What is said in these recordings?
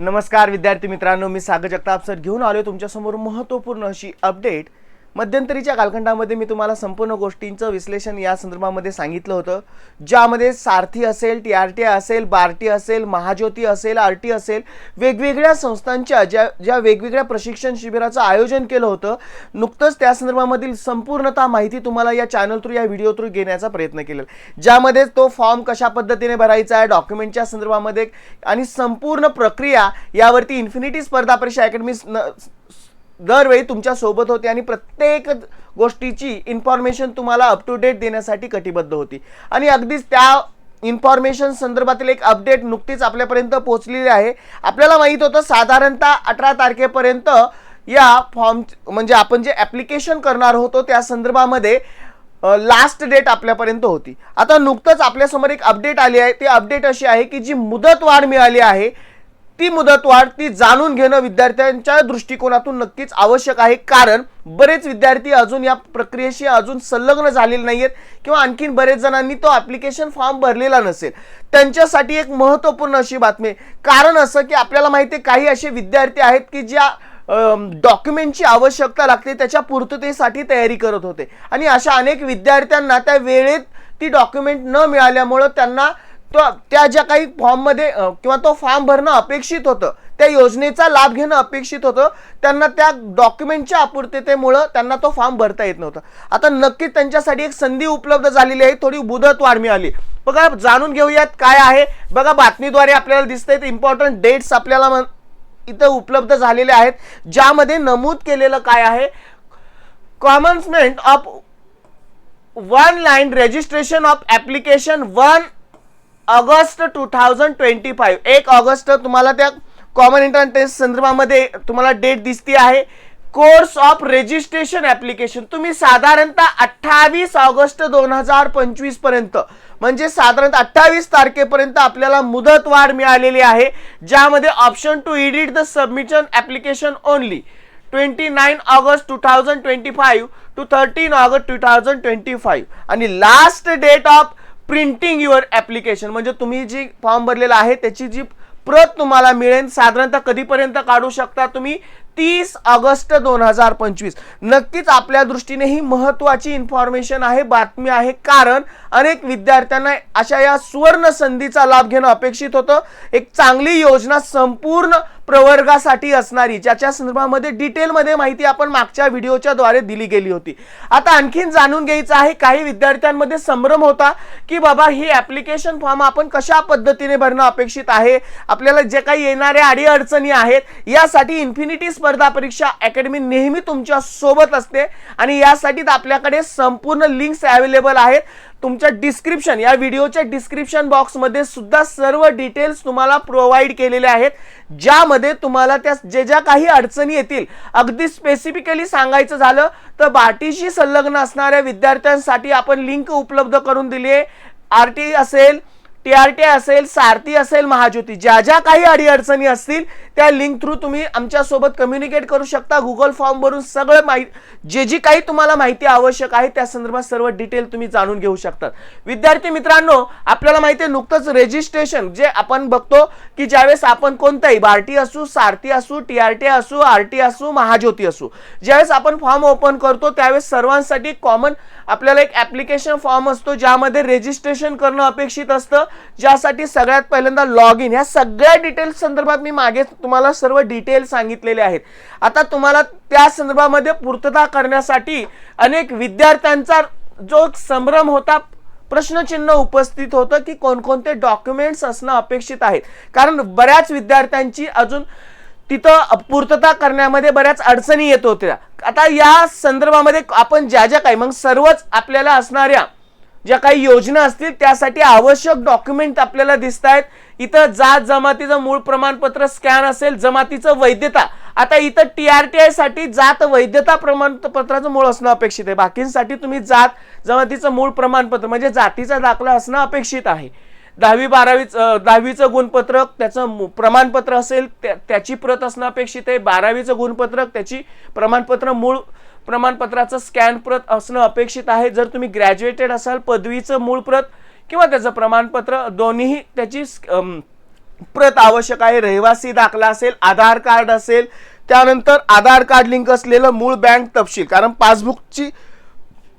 नमस्कार विद्यार्थी मित्रांनो मी सागर जगताप सर घेऊन आलो तुमच्यासमोर महत्त्वपूर्ण अशी अपडेट मध्यंतरीच्या कालखंडामध्ये मी तुम्हाला संपूर्ण गोष्टींचं विश्लेषण या संदर्भामध्ये सांगितलं होतं. ज्यामध्ये सारथी असेल टी आर टी असेल बार्टी असेल महाज्योती असेल आर टी असेल वेगवेगळ्या संस्थांच्या ज्या ज्या वेगवेगळ्या प्रशिक्षण शिबिराचं आयोजन केलं होतं. नुकतंच त्या संदर्भामधील संपूर्णतः माहिती तुम्हाला या चॅनल थ्रू या व्हिडिओ थ्रू घेण्याचा प्रयत्न केलेला ज्यामध्ये तो फॉर्म कशा पद्धतीने भरायचा आहे डॉक्युमेंटच्या संदर्भामध्ये आणि संपूर्ण प्रक्रिया यावरती इन्फिनिटी स्पर्धा परीक्षा अकॅडमी दरवेळी तुमच्यासोबत होती आणि प्रत्येक गोष्टीची इन्फॉर्मेशन तुम्हाला अप टू डेट देण्यासाठी कटिबद्ध होती. आणि अगदीच त्या इन्फॉर्मेशन संदर्भातील एक अपडेट नुकतीच आपल्यापर्यंत पोहोचलेली आहे. आपल्याला माहीत होतं साधारणतः अठरा तारखेपर्यंत या फॉर्म म्हणजे आपण जे ॲप्लिकेशन करणार होतो त्या संदर्भामध्ये लास्ट डेट आपल्यापर्यंत होती. आता नुकतंच आपल्यासमोर एक अपडेट आली आहे. ती अपडेट अशी आहे की जी मुदतवाढ मिळाली आहे ती मुदतवाढ ती जाणून घेणं विद्यार्थ्यांच्या दृष्टिकोनातून नक्कीच आवश्यक आहे. कारण बरेच विद्यार्थी अजून या प्रक्रियेशी अजून संलग्न झालेले नाहीयेत किंवा आणखीन बरेच जणांनी तो ॲप्लिकेशन फॉर्म भरलेला नसेल. त्यांच्यासाठी एक महत्त्वपूर्ण अशी बातमी आहे. कारण असं की आपल्याला माहिती आहे काही असे विद्यार्थी आहेत की ज्या डॉक्युमेंटची आवश्यकता लागते त्याच्या पूर्ततेसाठी तयारी करत होते. आणि अशा अनेक विद्यार्थ्यांना त्या वेळेत ती डॉक्युमेंट न मिळाल्यामुळं त्यांना तो त्या ज्या काही फॉर्ममध्ये किंवा तो फॉर्म भरणं अपेक्षित होतं त्या योजनेचा लाभ घेणं अपेक्षित होतं त्यांना त्या डॉक्युमेंटच्या अपूर्ततेमुळं त्यांना तो फॉर्म भरता येत नव्हता. आता नक्कीच त्यांच्यासाठी एक संधी उपलब्ध झालेली आहे थोडी मुदत वाढ मिळाली. बघा जाणून घेऊयात काय आहे. बघा बातमीद्वारे आपल्याला दिसतंय इम्पॉर्टंट डेट्स आपल्याला म्हण इथं उपलब्ध झालेले आहेत ज्यामध्ये नमूद केलेलं काय आहे? Commencement of online registration of application one August two thousand twenty five एक ऑगस्ट तुम्हाला त्या कॉमन एंट्रन्स टेस्ट संदर्भामध्ये तुम्हाला डेट दिसती आहे. कोर्स ऑफ रजिस्ट्रेशन ॲप्लिकेशन तुम्ही साधारणतः अठ्ठावीस ऑगस्ट दोन हजार पंचवीसपर्यंत म्हणजे साधारणतः अठ्ठावीस तारखेपर्यंत आपल्याला मुदतवाढ मिळालेली आहे ज्यामध्ये option to edit the submission application only twenty nine August two thousand twenty five to thirteen August two thousand twenty five आणि last date of printing your application म्हणजे तुम्ही जी फॉर्म भरलेला आहे त्याची जी प्रत तुम्हाला मिळेल साधारणतः कधीपर्यंत काढू शकता तुम्ही तीस ऑगस्ट दोन हजार पंचवीस. नक्कीच आपल्या दृष्टीने ही महत्वाची इन्फॉर्मेशन आहे बातमी आहे. कारण अनेक विद्यार्थ्यांना अशा या सुवर्ण संधीचा लाभ घेणं अपेक्षित होतं. एक चांगली योजना संपूर्ण प्रवर्गासाठी असणारी ज्याच्या संदर्भामध्ये डिटेलमध्ये माहिती आपण मागच्या व्हिडिओच्या द्वारे दिली गेली होती. आता आणखीन जाणून घ्यायचं आहे काही विद्यार्थ्यांमध्ये संभ्रम होता की बाबा ही ॲप्लिकेशन फॉर्म आपण कशा पद्धतीने भरणं अपेक्षित आहे? आपल्याला जे काही येणाऱ्या अडीअडचणी आहेत यासाठी इन्फिनिटी स्पर्धा परीक्षा अकॅडमी नेहमी तुमच्यासोबत असते आणि यासाठी आपल्याकडे संपूर्ण लिंक्स अवेलेबल आहेत. तुमच्या डिस्क्रिप्शन या व्हिडिओच्या डिस्क्रिप्शन बॉक्समध्ये सुद्धा सर्व डिटेल्स तुम्हाला प्रोव्हाइड केलेले आहेत. ज्यामध्ये तुम्हाला त्या जे ज्या काही अडचणी येतील अगदी स्पेसिफिकली सांगायचं झालं तर बाटीशी संलग्न असणाऱ्या विद्यार्थ्यांसाठी आपण लिंक उपलब्ध करून दिली आहे आर टी असेल टी आर टी असेल सारथी असेल महाज्योती ज्या ज्या काही अडीअडचणी असतील त्या लिंक थ्रू तुम्ही आमच्यासोबत कम्युनिकेट करू शकता. गुगल फॉर्म भरून सगळं माहिती जे जी काही तुम्हाला माहिती आवश्यक आहे त्या संदर्भात सर्व डिटेल तुम्ही जाणून घेऊ शकतात. विद्यार्थी मित्रांनो आपल्याला माहिती आहे नुकतंच रेजिस्ट्रेशन जे आपण बघतो की ज्यावेळेस आपण कोणताही बार्टी असू सारथी असू टी आर टी असू आर टी असू महाज्योती असू ज्यावेळेस आपण फॉर्म ओपन करतो त्यावेळेस सर्वांसाठी कॉमन आपल्याला एक ऍप्लिकेशन फॉर्म असतो ज्यामध्ये रेजिस्ट्रेशन करणं अपेक्षित असतं. ज्यासाठी सगळ्यात पहिल्यांदा लॉग इन ह्या सगळ्या डिटेल्स संदर्भात मी मागे तुम्हाला सर्व डिटेल सांगितलेले आहेत. आता तुम्हाला त्या संदर्भामध्ये पूर्तता करण्यासाठी अनेक विद्यार्थ्यांचा जो संभ्रम होता प्रश्नचिन्ह उपस्थित होतं की कोणकोणते डॉक्युमेंट्स असणं अपेक्षित आहेत. कारण बऱ्याच विद्यार्थ्यांची अजून तिथं पूर्तता करण्यामध्ये बऱ्याच अडचणी येत होत्या. आता या संदर्भामध्ये आपण ज्या ज्या काही मग सर्वच आपल्याला असणाऱ्या ज्या काही योजना असतील त्यासाठी आवश्यक डॉक्युमेंट आपल्याला दिसत आहेत. इथं जात जमातीचं मूळ प्रमाणपत्र स्कॅन असेल जमातीचं वैधता. आता इथं टी आर टी आयसाठी जात वैधता प्रमाणपत्राचं मूळ असणं अपेक्षित आहे. बाकींसाठी तुम्ही जात जमातीचं मूळ प्रमाणपत्र म्हणजे जातीचा दाखला असणं अपेक्षित आहे. दहावी बारावीचं दहावीचं गुणपत्रक त्याचं मु- प्रमाणपत्र असेल त्या- त्याची प्रत असणं अपेक्षित आहे. बारावीचं गुणपत्रक त्याची प्रमाणपत्र मूळ प्रमाणपत्राचं स्कॅन प्रत असणं अपेक्षित आहे. जर तुम्ही ग्रॅज्युएटेड असाल पदवीचं मूळ प्रत किंवा त्याचं प्रमाणपत्र दोन्हीही त्याची प्रत आवश्यक आहे. रहिवासी दाखला असेल आधार कार्ड असेल त्यानंतर आधार कार्ड लिंक असलेलं मूळ बँक तपशील. कारण पासबुकची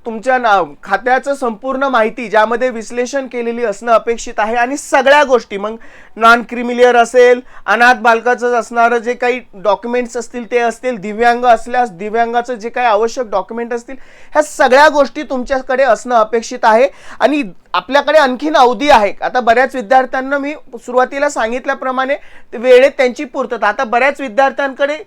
तुमच्या नाव खात्याचं संपूर्ण माहिती ज्यामध्ये विश्लेषण केलेली असणं अपेक्षित आहे आणि सगळ्या गोष्टी मग नॉन क्रिमिलियर असेल अनाथ बालकाचं असणारं जे काही डॉक्युमेंट्स असतील ते असतील दिव्यांग असल्यास दिव्यांगाचं जे काही आवश्यक डॉक्युमेंट असतील ह्या सगळ्या गोष्टी तुमच्याकडे असणं अपेक्षित आहे. आणि आपल्याकडे आणखीन अवधी आहे. आता बऱ्याच विद्यार्थ्यांना मी सुरुवातीला सांगितल्याप्रमाणे वेळेत त्यांची पूर्तता. आता बऱ्याच विद्यार्थ्यांकडे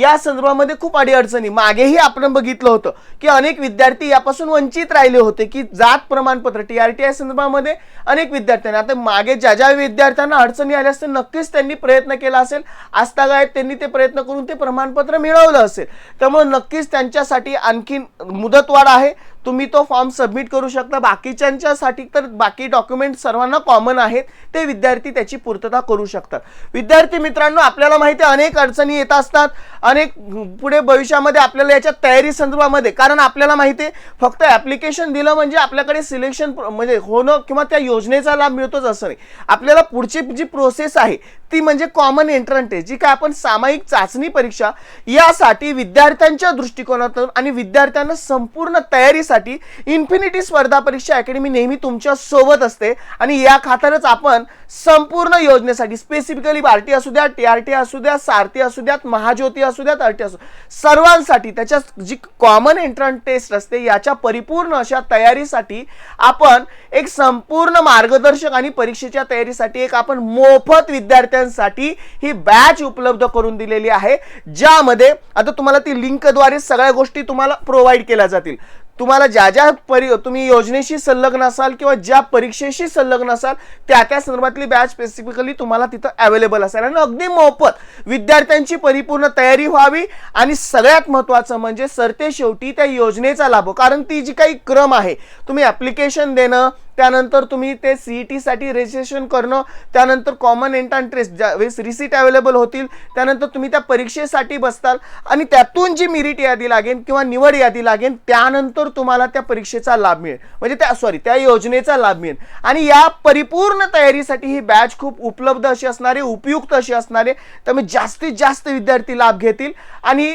या संदर्भामध्ये खूप अडीअडचणी. मागेही आपण बघितलं होतं की अनेक विद्यार्थी यापासून वंचित राहिले होते की जात प्रमाणपत्र टी आर टी आय संदर्भामध्ये अनेक विद्यार्थ्यांना आता मागे ज्या ज्या विद्यार्थ्यांना अडचणी आल्या असतील नक्कीच त्यांनी प्रयत्न केला असेल. आजतागायत त्यांनी ते प्रयत्न करून ते प्रमाणपत्र मिळवलं असेल. त्यामुळे नक्कीच त्यांच्यासाठी आणखीन मुदतवाढ आहे. तुम्ही तो फॉर्म सबमिट करू शकता. बाकीच्यांच्यासाठी तर बाकी डॉक्युमेंट सर्वांना कॉमन आहेत. ते विद्यार्थी त्याची पूर्तता करू शकतात. विद्यार्थी मित्रांनो आपल्याला माहिती आहे अनेक अडचणी येत असतात. अनेक पुढे भविष्यामध्ये आपल्याला याच्या तयारी संदर्भामध्ये कारण आपल्याला माहिती आहे फक्त ॲप्लिकेशन दिलं म्हणजे आपल्याकडे सिलेक्शन म्हणजे होणं किंवा त्या योजनेचा लाभ मिळतोच असं नाही. आपल्याला पुढची जी प्रोसेस आहे ती म्हणजे कॉमन एंट्रंट टेस्ट जी काय आपण सामायिक चाचणी परीक्षा यासाठी विद्यार्थ्यांच्या दृष्टिकोनातून आणि विद्यार्थ्यांना संपूर्ण तयारी तयारीसाठी इन्फिनिटी स्पर्धा परीक्षा अकॅडमी नेहमी तुमच्यासोबत असते. आणि या खात्यातच आपण संपूर्ण योजनेसाठी स्पेसिफिकली आरटी असू द्या टी आर टी असू द्या सारथी असू द्यात महाज्योती असू द्यात आरटी असू सर्वांसाठी त्याच्या जी कॉमन एंट्रन्स टेस्ट असते याच्या परिपूर्ण अशा तयारीसाठी आपण एक संपूर्ण मार्गदर्शक आणि परीक्षेच्या तयारीसाठी एक आपण मोफत विद्यार्थ्यांसाठी ही बॅच उपलब्ध करून दिलेली आहे. ज्यामध्ये आता तुम्हाला ती लिंकद्वारे सगळ्या गोष्टी तुम्हाला प्रोव्हाइड केल्या जातील. तुम्हाला ज्या ज्या परी तुम्ही योजनेशी संलग्न असाल किंवा ज्या परीक्षेशी संलग्न असाल त्या त्या संदर्भातली बॅच स्पेसिफिकली तुम्हाला तिथं अवेलेबल असेल. आणि अगदी मोफत विद्यार्थ्यांची परिपूर्ण तयारी व्हावी आणि सगळ्यात महत्त्वाचं म्हणजे सरते शेवटी त्या योजनेचा लाभ हो. कारण ती जी काही क्रम आहे तुम्ही ॲप्लिकेशन देणं त्यानंतर तुम्ही ते सीई टीसाठी रजिस्ट्रेशन करणं त्यानंतर कॉमन एंट्रन ज्या ज्यावेळेस रिसीट अवेलेबल होतील त्यानंतर तुम्ही त्या परीक्षेसाठी बसताल. आणि त्यातून जी मिरिट यादी लागेल किंवा निवड यादी लागेल त्यानंतर तुम्हाला त्या परीक्षेचा लाभ मिळेल. म्हणजे त्या सॉरी त्या योजनेचा लाभ मिळेल. आणि या परिपूर्ण तयारीसाठी ही बॅच खूप उपलब्ध अशी असणारे उपयुक्त अशी असणारे त्यामुळे जास्तीत जास्त विद्यार्थी लाभ घेतील. आणि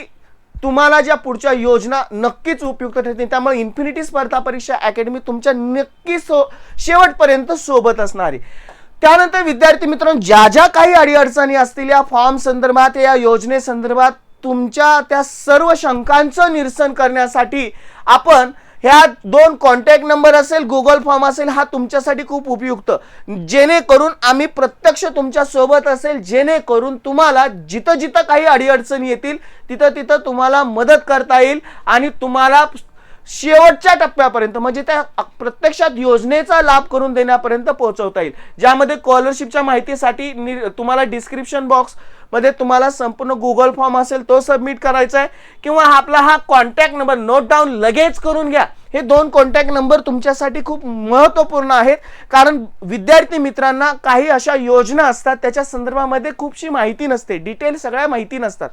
तुम्हाला ज्या पुढच्या योजना नक्कीच उपयुक्त ठरतील त्यामुळे इन्फिनिटी स्पर्धा परीक्षा अकॅडमी तुमच्या नक्की सो शेवटपर्यंत सोबत असणार. आहे त्यानंतर विद्यार्थी मित्रांनो ज्या ज्या काही अडीअडचणी असतील या फॉर्म संदर्भात या योजनेसंदर्भात तुमच्या त्या सर्व शंकांचं निरसन करण्यासाठी आपण ह्या दोन कॉन्टॅक्ट नंबर असेल गुगल फॉर्म असेल हा तुमच्यासाठी खूप उपयुक्त. जेणेकरून आम्ही प्रत्यक्ष तुमच्यासोबत असेल जेणेकरून तुम्हाला जिथं जिथं काही अडीअडचणी येतील तिथं तिथं तुम्हाला मदत करता येईल आणि तुम्हाला शेवटच्या टप्प्यापर्यंत म्हणजे त्या प्रत्यक्षात योजनेचा लाभ करून देण्यापर्यंत पोहोचवता येईल. ज्यामध्ये स्कॉलरशिपच्या माहितीसाठी तुम्हाला डिस्क्रिप्शन बॉक्समध्ये तुम्हाला संपूर्ण गुगल फॉर्म असेल तो सबमिट करायचा आहे. किंवा आपला हा कॉन्टॅक्ट नंबर नोट डाऊन लगेच करून घ्या. हे दोन कॉन्टॅक्ट नंबर तुमच्यासाठी खूप महत्त्वपूर्ण आहेत. कारण विद्यार्थी मित्रांना काही अशा योजना असतात त्याच्या संदर्भामध्ये खूपशी माहिती नसते. डिटेल सगळ्या माहिती नसतात.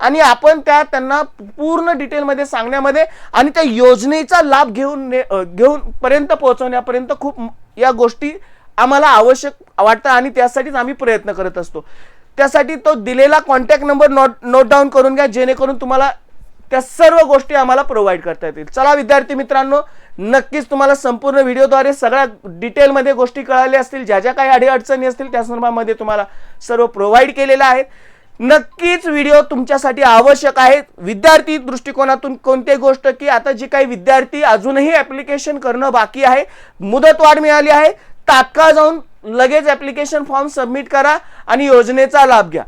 आणि आपण त्या त्यांना पूर्ण डिटेलमध्ये सांगण्यामध्ये आणि त्या योजनेचा लाभ घेऊन ने- घेऊन पर्यंत पोहोचवण्यापर्यंत खूप या गोष्टी आम्हाला आवश्यक वाटतं आणि त्यासाठीच आम्ही प्रयत्न करत असतो. त्यासाठी तो दिलेला contact number note note down करून घ्या जेणेकरून तुम्हाला त्या सर्व गोष्टी आम्हाला प्रोव्हाइड करता येतील. चला विद्यार्थी मित्रांनो नक्कीच तुम्हाला संपूर्ण व्हिडिओद्वारे सगळ्या डिटेलमध्ये गोष्टी कळाल्या असतील ज्या ज्या काही अडीअडचणी असतील त्या संदर्भामध्ये तुम्हाला सर्व प्रोव्हाइड केलेल्या आहेत नक्कीच व्हिडिओ तुमच्यासाठी आवश्यक आहे विद्यार्थी दृष्टिकोनातून कोणती गोष्ट की आता जे काही विद्यार्थी अजूनही ऍप्लिकेशन करणं बाकी आहे. मुदतवाढ मिळाली आहे. तात्काळ जाऊन लगेच ऍप्लिकेशन फॉर्म सबमिट करा आणि योजनेचा लाभ घ्या.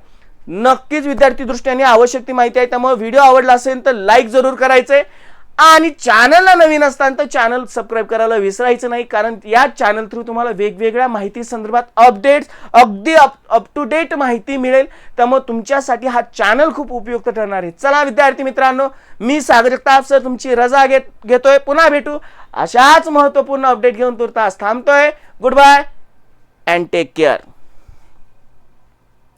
नक्कीच विद्यार्थी दृष्टीने आवश्यक ती माहिती आहे. त्यामुळे व्हिडिओ आवडला असेल तर लाईक जरूर करायचंय आणि चॅनलला नवीन असताना तर चॅनल सबस्क्राईब करायला विसरायचं नाही कारण या चॅनल थ्रू तुम्हाला वेगवेगळ्या माहिती संदर्भात अपडेट्स अगदी अप अप टू डेट माहिती मिळेल. त्यामुळे तुमच्यासाठी हा चॅनल खूप उपयुक्त ठरणार आहे. चला विद्यार्थी मित्रांनो मी सागर जगताप सर तुमची रजा घेत घेतोय. पुन्हा भेटू. अशाच महत्त्वपूर्ण अपडेट घेऊन तुर्तास थांबतोय. Goodbye and take care